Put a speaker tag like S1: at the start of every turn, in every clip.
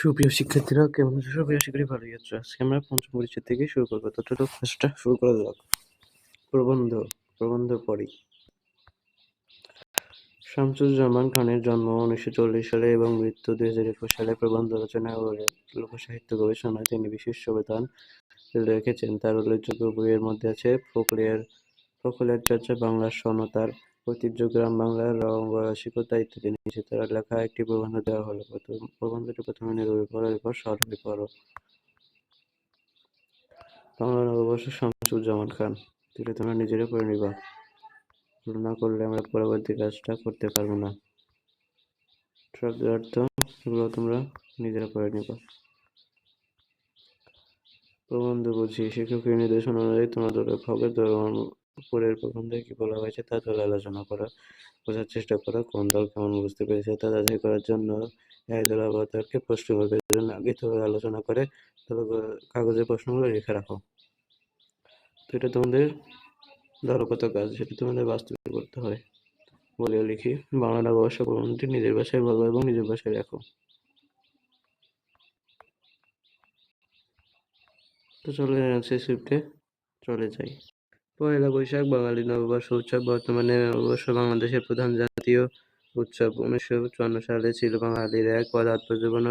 S1: সুপ্রিয় শিক্ষার্থীরা, কেমন আছো? সুপ্রিয় শিক্ষার্থী ভালোই আছো। আজকে আমরা পঞ্চম পরিচয় থেকে শুরু করব। তো চলো ক্লাসটা শুরু করা যাক। প্রবন্ধ প্রবন্ধ পড়ি। শামসুজ্জামান খানের জন্ম উনিশশো চল্লিশ সালে এবং মৃত্যু দুই হাজার একুশ সালে প্রবন্ধ রচনা ও লোকসাহিত্য গবেষণায় তিনি বিশেষ অবদান রেখেছেন। তার উল্লেখযোগ্য বইয়ের মধ্যে আছে ফোকলিয়ার ফোকলিয়ার চর্চা বাংলার সনতার ঐতিহ্য গ্রাম বাংলার রসিকতা ইত্যাদি নিচে তার লেখা একটি প্রবন্ধ দেওয়া হলো। প্রবন্ধটি প্রথমে নীরবে পড়ো এরপর স্বরূপে পড়ো বাংলা নববর্ষ শামসুজ্জামান খান তুলে তোমরা নিজেরা পড়ে নিবা। না করলে আমরা পরবর্তী কাজটা করতে পারব না। শব্দার্থ এগুলো তোমরা নিজেরা করে নিবা। প্রবন্ধ বুঝি শিক্ষকের নির্দেশনা অনুযায়ী তোমাদের হবে উপরের প্রবন্ধে কি বলা হয়েছে তা দলে আলোচনা করা, বোঝার চেষ্টা করা, কোন দল কেমন বুঝতে পেরেছে তা যাচাই করার জন্য এক দল আলোচনা করে কাগজে প্রশ্নগুলো লিখে রাখো। তো এটা তোমাদের দলগত কাজ, সেটা তোমাদের বাস্তবে করতে হয়। বলেও লিখি, বাংলা নববর্ষ প্রবন্ধটি নিজের ভাষায় বলো এবং নিজের ভাষায় লেখো। তো চলে যাচ্ছে শিফটে, চলে যাই। পয়লা বৈশাখ, বাঙালি নববর্ষ উৎসব, বর্তমানে নববর্ষ বাংলাদেশের প্রধান জাতীয় উৎসব। উনিশশো চুয়ান্ন সালে ছিল বাঙালির এক পদার্থজীবন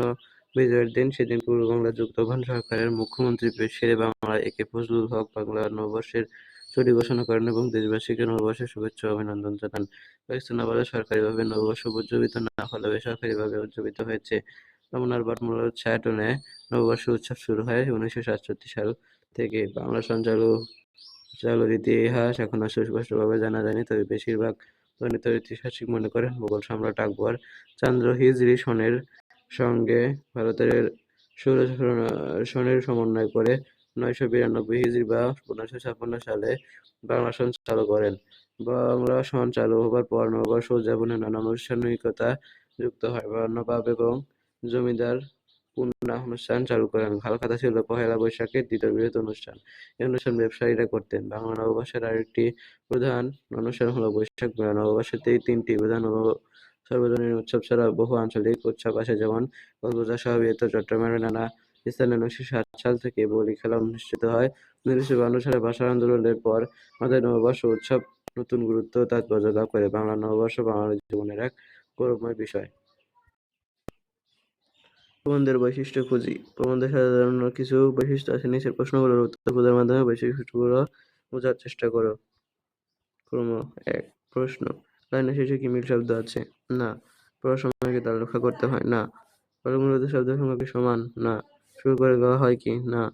S1: বিজয়ের দিন। সেদিন পূর্ব বাংলা যুক্তফ্রন্ট সরকারের মুখ্যমন্ত্রী শেরে বাংলা একে ফজলুল হক বাংলা নববর্ষের ছুটি ঘোষণা করেন এবং দেশবাসীকে নববর্ষের শুভেচ্ছা অভিনন্দন জানান। পাকিস্তান আবারও সরকারিভাবে নববর্ষ উদযাপিত না হলেও বেসরকারিভাবে উদযাপিত হয়েছে। রমনার বাটমূলার ছায়াটনে নববর্ষ উৎসব শুরু হয় উনিশশো সাতষট্টি সাল থেকে। বাংলা সঞ্চালু চালুর ইতিহাস এখনও সুস্পষ্টভাবে জানা যায়নি, তবে বেশিরভাগ বর্ণিত ঐতিহাসিক মনে করেন মোগল সম্রাট আকবর চন্দ্র হিজরি সনের সঙ্গে ভারতের ষোল সনের সমন্বয় করে নয়শো বিরানব্বই হিজরি বা পনেরোশো ছাপ্পান্ন সালে বাংলা সন চালু করেন। বাংলা সন চালু হবার পর নববর্ষ উদযাপনে নানা আনুষ্ঠানিকতা যুক্ত হয়। নবাব এবং জমিদার পূর্ণা অনুষ্ঠান চালু করেন। হালখাতা ছিল পহেলা বৈশাখের দ্বিতীয় বৃহৎ অনুষ্ঠান। এই অনুষ্ঠান ব্যবসায়ীরা করতেন। বাংলা নববর্ষের আরেকটি প্রধান অনুষ্ঠান হলো বৈশাখ মেলা। নববর্ষের তিনটি প্রধান সর্বজনীন উৎসব ছাড়া বহু আঞ্চলিক উৎসব আছে। যেমন কক্সবাজার সহ বৃহত্তর চট্টগ্রামের নানা স্থানে উনিশশো সাত সাল থেকে বলি খেলা অনুষ্ঠিত হয়। উনিশশো বান্ন সালে ভাষা আন্দোলনের পর আমাদের নববর্ষ উৎসব নতুন গুরুত্ব তাৎপর্য লাভ করে। বাংলা নববর্ষ বাঙালির জীবনের এক গৌরবময় বিষয়। প্রবন্ধের বৈশিষ্ট্য খুঁজি। প্রবন্ধের সাধারণ কিছু বৈশিষ্ট্য আছে। নিচের প্রশ্নগুলোর উত্তর খোঁজার মাধ্যমে বৈশিষ্ট্যগুলো বোঝার চেষ্টা করো। ক্রম এক, প্রশ্ন, লাইনের শেষে কি মিল শব্দ আছে? না। পড়ার সময় তার রক্ষা করতে হয়। না। পরমূলত শব্দের সংখ্যা সমান? না। শুরু করে দেওয়া হয় কি? না।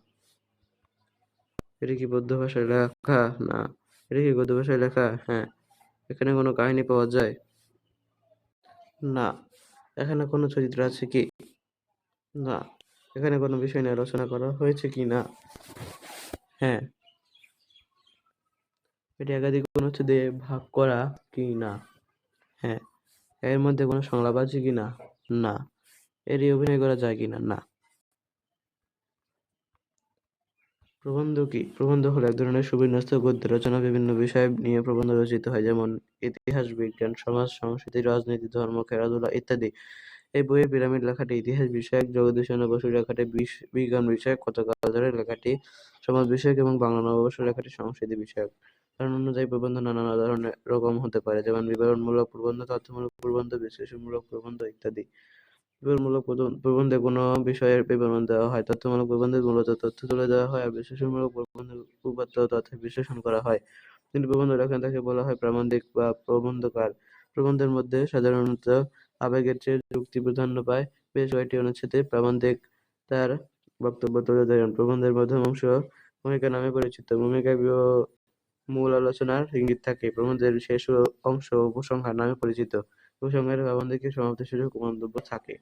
S1: এটি কি বৌদ্ধ ভাষায় লেখা? না। এটি কি গদ্য ভাষায় লেখা? হ্যাঁ। এখানে কোনো কাহিনী পাওয়া যায়? না। এখানে কোনো চরিত্র আছে কি? না, এখানে কোনো বিষয় নিয়ে আলোচনা করা হয়েছে কি না? হ্যাঁ। এটি একাধিক অনুচ্ছেদে ভাগ করা কি না? হ্যাঁ। এর মধ্যে কোনো সংলাপ আছে কি না? না। এরই অভিনয় করা যায় কি না? না। প্রবন্ধ কি? প্রবন্ধ হলো এক ধরনের সুবিন্যস্ত গদ্য রচনা। বিভিন্ন বিষয় নিয়ে প্রবন্ধ রচিত হয়, যেমন ইতিহাস, বিজ্ঞান, সমাজ, সংস্কৃতি, রাজনীতি, ধর্ম, খেলাধুলা ইত্যাদি। এই বইয়ের পিরামিড লেখাটি ইতিহাস বিষয়ক জগদীশচন্দ্র বসু লেখাটি বিজ্ঞান বিষয়ক কতকাল ধরে লেখাটি, সমাজ বিষয়ক এবং বাংলা নববর্ষ লেখাটি সংস্কৃতি বিষয়ক। কারণ অনুযায়ী প্রবন্ধ নানা ধরনের রকম হতে পারে, যেমন বিবরণমূলক প্রবন্ধ, তথ্যমূলক প্রবন্ধ, বিশ্লেষণমূলক প্রবন্ধ ইত্যাদি। বিবরণমূলক প্রবন্ধে কোনো বিষয়ের বিবরণ দেওয়া হয়, তথ্যমূলক প্রবন্ধে মূলত তথ্য তুলে দেওয়া হয় আর বিশ্লেষণমূলক প্রবন্ধে উপাত্ত তথ্যের বিশ্লেষণ করা হয়। তিনি প্রবন্ধ লেখেন তাকে বলা হয় প্রাবন্ধিক বা প্রবন্ধকার। প্রবন্ধের মধ্যে সাধারণত আবেগের চেয়ে যুক্তি প্রাধান্য পায়। বেশ কয়েকটি অনুচ্ছেদে প্রাবন্ধিক তার বক্তব্য তুলে ধরেন। প্রবন্ধের মধ্যম অংশ ভূমিকা নামে পরিচিত। ভূমিকায় মূল আলোচনার ইঙ্গিত থাকে। প্রবন্ধের শেষ অংশ উপসংহার নামে পরিচিত। উপসংহারে প্রাবন্ধিকের সমাপ্তিসূচক মন্তব্য থাকে।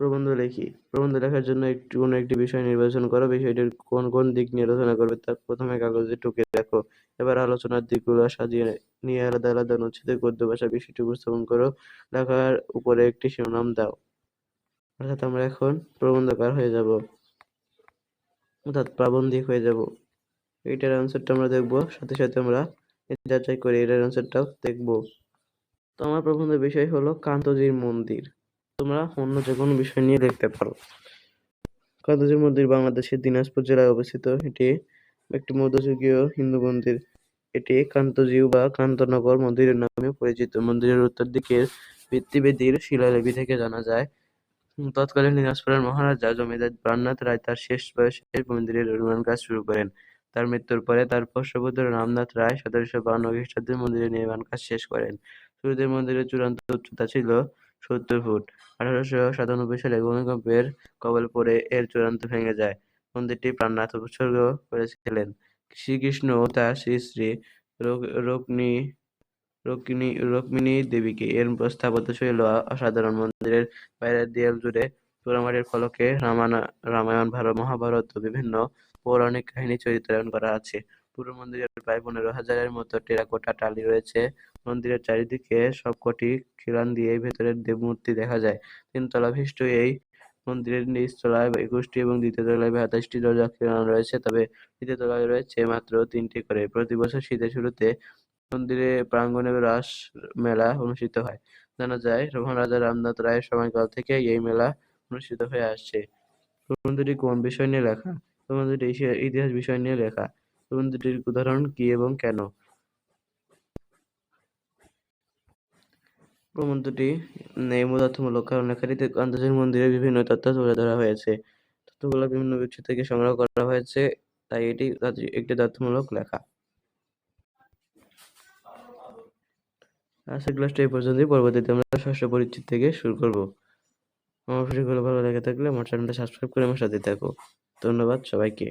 S1: প্রবন্ধ লেখি। প্রবন্ধ লেখার জন্য একটি, কোনো একটি বিষয় নির্বাচন করো। বিষয়টির কোন কোন দিক নিয়ে আলোচনা করবে তা প্রথমে কাগজে টুকে রাখো এবার আলোচনার দিকগুলো সাজিয়ে নিয়ে আলাদা আলাদা অনুচ্ছেদে গদ্য ভাষা বিষয়টি উপস্থাপন করো। লেখার উপরে একটি শিরোনাম দাও। অর্থাৎ আমরা এখন প্রবন্ধকার হয়ে যাব। অর্থাৎ প্রাবন্ধিক হয়ে যাব। এইটার অ্যান্সারটা আমরা দেখব। সাথে সাথে আমরা যাচাই করে এটার অ্যান্সারটাও দেখব। তো আমার প্রবন্ধের বিষয় হলো কান্তজির মন্দির। তোমরা অন্য যে কোনো বিষয় নিয়ে দেখতে পারো। কাগজের মন্দির বাংলাদেশের দিনাজপুর জেলায় অবস্থিত। এটি একটি মধ্যযুগীয় হিন্দু মন্দির। এটি কান্তজিউ বা কান্তনগর মন্দিরের নামে পরিচিত। মন্দিরের উত্তর দিকের ভিত্তিবেদির শিলালিপি থেকে জানা যায়, তৎকালীন দিনাজপুরের মহারাজা জমিদার প্রাণনাথ রায় তার শেষ বয়সে মন্দিরের নির্মাণ কাজ শুরু করেন। তার মৃত্যুর পরে তার পোষ্যপুত্র রামনাথ রায় সতেরোশো বাউন্ন খ্রিস্টাব্দে মন্দিরের নির্মাণ কাজ শেষ করেন। শুরুতে মন্দিরের চূড়ান্ত উচ্চতা ছিল সত্তর ফুট। আঠারোশো সাতানব্বই সালে ভূমিকম্পের কবল পড়ে, এর চূড়ান্ত ভেঙে যায়। মন্দিরটি প্রাণনাথ উৎসর্গ করেছিলেন। শ্রীকৃষ্ণ তার শ্রী শ্রী রোকনি রোকিনী রুক্মিণী দেবীকে এর স্থাপত্য শৈলী অসাধারণ মন্দিরের বাইরের দেয়াল জুড়ে পোড়ামাটির ফলকে রামায়ণ রামায়ণ, ভারত, মহাভারত ও বিভিন্ন পৌরাণিক কাহিনী চিত্রায়ন করা আছে। পুরো মন্দিরের প্রায় পনেরো হাজারের মতো টেরাকোটা টালি রয়েছে। মন্দিরের চারিদিকে সবকটি খিলান দিয়ে ভেতরের দেবমূর্তি দেখা যায়। তিনতলা বিশিষ্ট এই মন্দিরের নিচ তলায় একুশটি এবং দ্বিতীয় তলায় সাতাশটি দরজা খিলান রয়েছে, তবে তৃতীয় তলায় রয়েছে মাত্র তিনটি করে। প্রতি বছর শীতের শুরুতে মন্দিরে প্রাঙ্গণে রাস মেলা অনুষ্ঠিত হয়। জানা যায় মহারাজা রামনাথ রায়ের সময়কাল থেকে এই মেলা অনুষ্ঠিত হয়ে আসছে। প্রবন্ধটি কোন বিষয় নিয়ে লেখা? প্রবন্ধটি ইতিহাস বিষয় নিয়ে লেখা। প্রবন্ধটির উদাহরণ কি এবং কেন? প্রবন্ধটি নেমো তথ্যমূলক কারণ লেখাটিতে আন্তর্জাতিক মন্দিরের বিভিন্ন তথ্য তুলে ধরা হয়েছে। তথ্যগুলো বিভিন্ন উৎস থেকে সংগ্রহ করা হয়েছে, তাই এটি একটি তথ্যমূলক লেখা। আজকের ক্লাসটা এই পর্যন্তই। পরবর্তীতে আমরা ষষ্ঠ পরিচ্ছেদ থেকে শুরু করব। আমার ভিডিওগুলো ভালো লেগে থাকলে আমার চ্যানেলটা সাবস্ক্রাইব করে আমার সাথে থাকো। ধন্যবাদ সবাইকে।